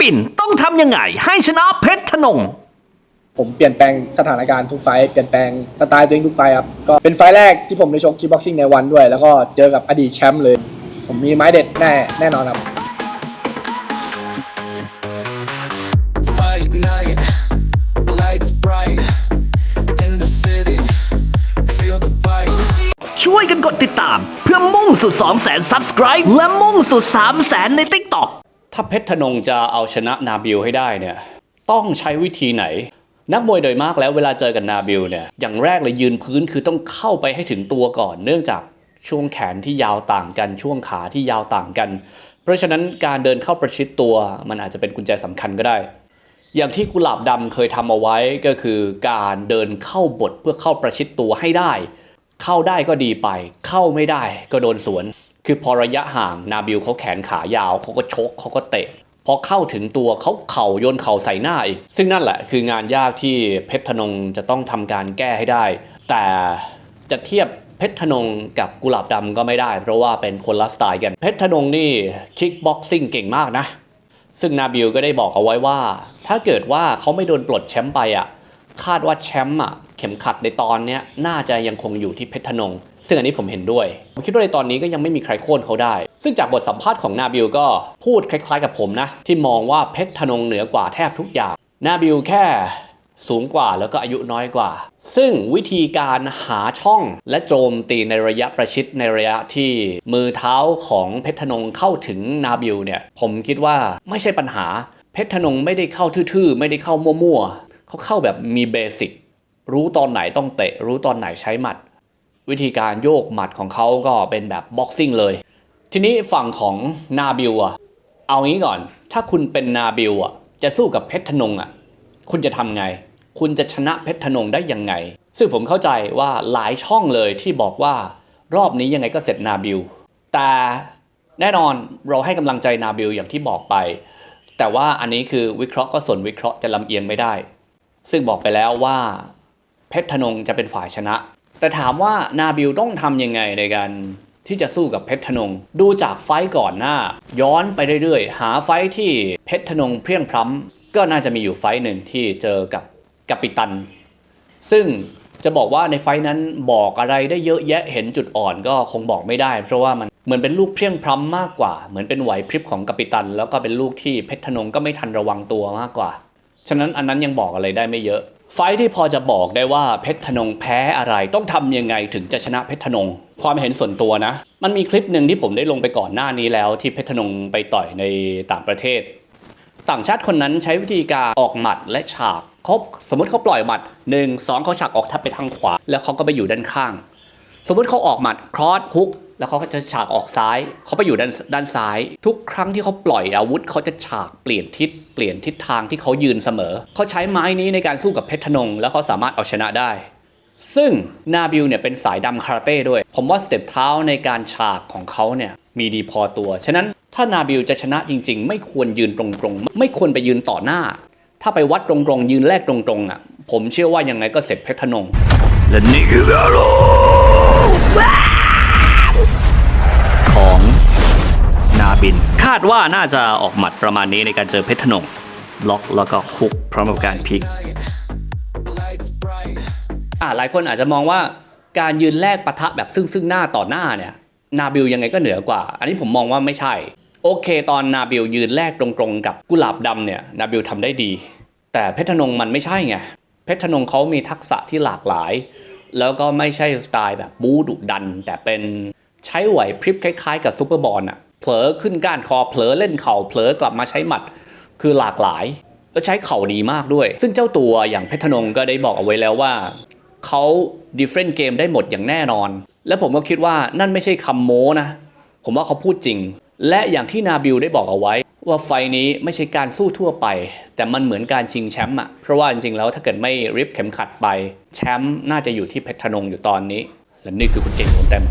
บินต้องทำยังไง ให้ชนะเพชรธนง ผมเปลี่ยนแปลงสถานการณ์ทุกไฟท์เปลี่ยนแปลงสไตล์ตัวเองทุกไฟท์ครับก็เป็นไฟท์แรกที่ผมได้ชกคิกบ็อกซิ่งในวันด้วย แล้วก็เจอกับอดีตแชมป์เลย ผมมีไม้เด็ดแน่แน่นอนครับ Fight night, lights bright in the city. Feel the vibe. ช่วยกันกดติดตาม เพื่อมุ่งสู่ 2 0 0 0 0 subscribe และมุ่งสู่ 3 0 0 0 0ใน TikTok ถ้าเพชรธนงจะเอาชนะนาบิลให้ได้เนี่ยต้องใช้วิธีไหน นักมวยโดยมากแล้วเวลาเจอกับนาบิลเนี่ยอย่างแรกเลยยืนพื้นคือต้องเข้าไปให้ถึงตัวก่อน เนื่องจากช่วงแขนที่ยาวต่างกันช่วงขาที่ยาวต่างกัน เพราะฉะนั้นการเดินเข้าประชิดตัว มันอาจจะเป็นกุญแจสำคัญก็ได้ อย่างที่กุหลาบดำเคยทำเอาไว้ก็คือการเดินเข้าบทเพื่อเข้าประชิดตัวให้ได้ เข้าได้ก็ดีไป เข้าไม่ได้ก็โดนสวน คือพอระยะห่างนาบิลเขาแขนขายาวเขาก็ชกเขาก็เตะพอเข้าถึงตัวเขาเข่าโยนเข่าใส่หน้าอีก ซึ่งนั่นแหละคืองานยากที่เพชรธนงจะต้องทำการแก้ให้ได้ แต่จะเทียบเพชรธนงกับกุหลาบดำก็ไม่ได้ เพราะว่าเป็นคนละสไตล์กัน เพชรธนงนี่คิกบ็อกซิ่งเก่งมากนะ ซึ่งนาบิลก็ได้บอกเอาไว้ว่า ถ้าเกิดว่าเขาไม่โดนปลดแชมป์ไปอะคาดว่าแชมป์อะเข็มขัดในตอนนี้น่าจะยังคงอยู่ที่เพชรธนง ซึ่งอันนี้ผมเห็นด้วย ผมคิดว่าในตอนนี้ก็ยังไม่มีใครโค่นเขาได้ ซึ่งจากบทสัมภาษณ์ของนาบิลก็พูดคล้ายๆกับผมนะ ที่มองว่าเพชรธนงเหนือกว่าแทบทุกอย่าง นาบิลแค่สูงกว่าแล้วก็อายุน้อยกว่า ซึ่งวิธีการหาช่องและโจมตีในระยะประชิดในระยะที่มือเท้าของเพชรธนงเข้าถึงนาบิลเนี่ย ผมคิดว่าไม่ใช่ปัญหา เพชรธนงไม่ได้เข้าทื่อๆ ไม่ได้เข้ามั่วๆเขาเข้าแบบมีเบสิกรู้ตอนไหนต้องเตะ รู้ตอนไหนใช้หมัด วิธีการโยกหมัดของเขาก็เป็นแบบบ็อกซิ่งเลย ทีนี้ฝั่งของนาบิลอะเอางี้ก่อน ถ้าคุณเป็นนาบิลอะจะสู้กับเพชรธนงอะคุณจะทำไง คุณจะชนะเพชรธนงได้ยังไง ซึ่งผมเข้าใจว่าหลายช่องเลยที่บอกว่ารอบนี้ยังไงก็เสร็จนาบิลแต่แน่นอนเราให้กำลังใจนาบิลอย่างที่บอกไป แต่ว่าอันนี้คือวิเคราะห์ก็ส่วนวิเคราะห์จะลำเอียงไม่ได้ ซึ่งบอกไปแล้วว่าเพชรธนงจะเป็นฝ่ายชนะ แต่ถามว่านาบิลต้องทำยังไงในการที่จะสู้กับเพชรธนง ดูจากไฟก่อนหน้า ย้อนไปเรื่อยๆ หาไฟที่เพชรธนงเพียงพร้ำก็น่าจะมีอยู่ไฟหนึ่งที่เจอกับกัปปิตัน ซึ่งจะบอกว่าในไฟนั้นบอกอะไรได้เยอะแยะเห็นจุดอ่อนก็คงบอกไม่ได้ เพราะว่ามันเหมือนเป็นลูกเพียงพร้ำมากกว่า เหมือนเป็นไหวพริบของกัปปิตัน แล้วก็เป็นลูกที่เพชรธนงก็ไม่ทันระวังตัวมากกว่า ฉะนั้นอันนั้นยังบอกอะไรได้ไม่เยอะ ไฟที่พอจะบอกได้ว่าเพชรธนงแพ้อะไรต้องทำยังไงถึงจะชนะเพชรธนง ความเห็นส่วนตัวนะ มันมีคลิปหนึ่งที่ผมได้ลงไปก่อนหน้านี้แล้ว ที่เพชรธนงไปต่อยในต่างประเทศ ต่างชาติคนนั้นใช้วิธีการออกหมัดและฉากเขาสมมติเขาปล่อยหมัดหนึ่งสองเขาฉากออกทับไปทางขวา แล้วเขาก็ไปอยู่ด้านข้าง สมมติเขาออกหมัดครอสฮุก แล้วเขาจะฉากออกซ้าย เขาไปอยู่ด้านด้านซ้าย ทุกครั้งที่เขาปล่อยอาวุธเขาจะฉากเปลี่ยนทิศเปลี่ยนทิศทางที่เขายืนเสมอ เขาใช้ไม้นี้ในการสู้กับเพชรธนง แล้วเขาสามารถเอาชนะได้ ซึ่งนาบิลเนี่ยเป็นสายดำคาราเต้ด้วย ผมว่าสเต็ปเท้าในการฉากของเขาเนี่ยมีดีพอตัว ฉะนั้นถ้านาบิลจะชนะจริง ๆ ไม่ควรยืนตรงๆ ไม่ควรไปยืนต่อหน้า ถ้าไปวัดตรงๆยืนแรกตรงๆอะผมเชื่อว่ายังไงก็เสร็จเพชรธนงและนี่คืออาร ดว่าน่าจะออกหมัดประมาณนี้ในการเจอเพชรธนงล็อกแล้วก็ฮุกพร้อมกับการพลิกอ่าหลายคนอาจจะมองว่าการยืนแลกปะทะแบบซึ่งซึ่งหน้าต่อหน้าเนี่ยนาบิลยังไงก็เหนือกว่า อันนี้ผมมองว่าไม่ใช่ โอเคตอนนาบิลยืนแลกตรงๆ กับกุหลาบดำเนี่ยนาบิลทำได้ดี แต่เพชรธนงมันไม่ใช่ไงเพชรธนงเขามีทักษะที่หลากหลาย แล้วก็ไม่ใช่สไตล์แบบบู๊ดุดัน แต่เป็นใช้ไหวพริบคล้ายๆ กับซูเปอร์บอลอะ เผลอขึ้นก้านคอเผลอเล่นเข่าเผลอกลับมาใช้หมัดคือหลากหลาย แล้วใช้เข่าดีมากด้วย ซึ่งเจ้าตัวอย่างเพชรธนงก็ได้บอกเอาไว้แล้วว่าเขา different game ได้หมดอย่างแน่นอน และผมก็คิดว่านั่นไม่ใช่คำโม้นะ ผมว่าเขาพูดจริง และอย่างที่นาบิลได้บอกเอาไว้ ว่าไฟนี้ไม่ใช่การสู้ทั่วไป แต่มันเหมือนการชิงแชมป์อะเพราะว่าจริงๆแล้วถ้าเกิดไม่ริบเข็มขัดไป แชมป์น่าจะอยู่ที่เพชรธนงอยู่ตอนนี้ และนี่คือคุณเก่งโอนเต็ม